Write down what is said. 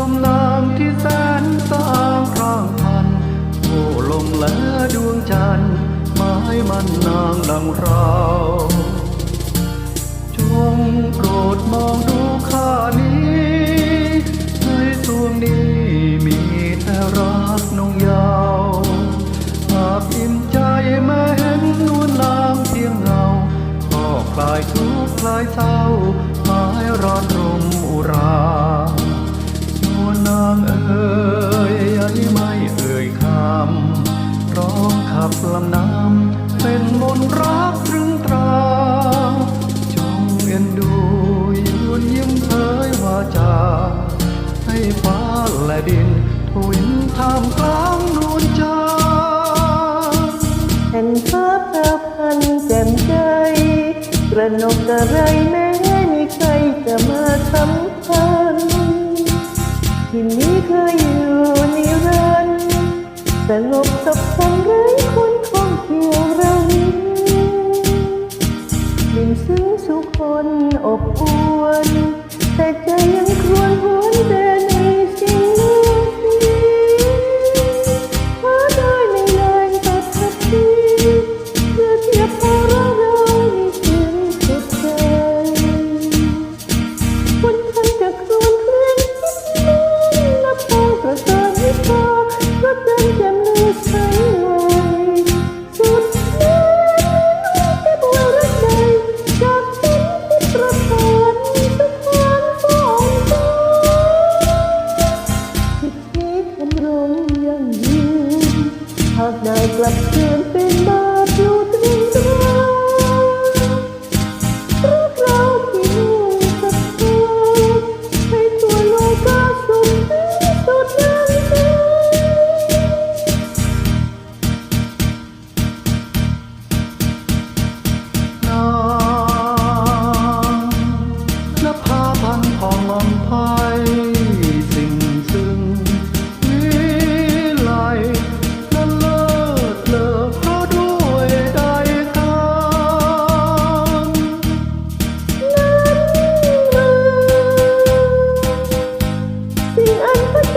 ชมนางที่แสนสร้างครางพันโอ้ลงและดวงจันทร์ไม้มันนางดังเรา จงโปรดมองดู นวินทำมกลางนวลจันทร์เห่นภาพเธอพันแจ่มใจกระนกกระไรแม้ไม่ใครจะมาทำคันที่นี้เคยอยู่นิรันดร์สลบสับสนไร้คนท่องเที่ยวเรานี้ลินซึ้งสุคนอบอวนแต่ใจ Siempre you. 恩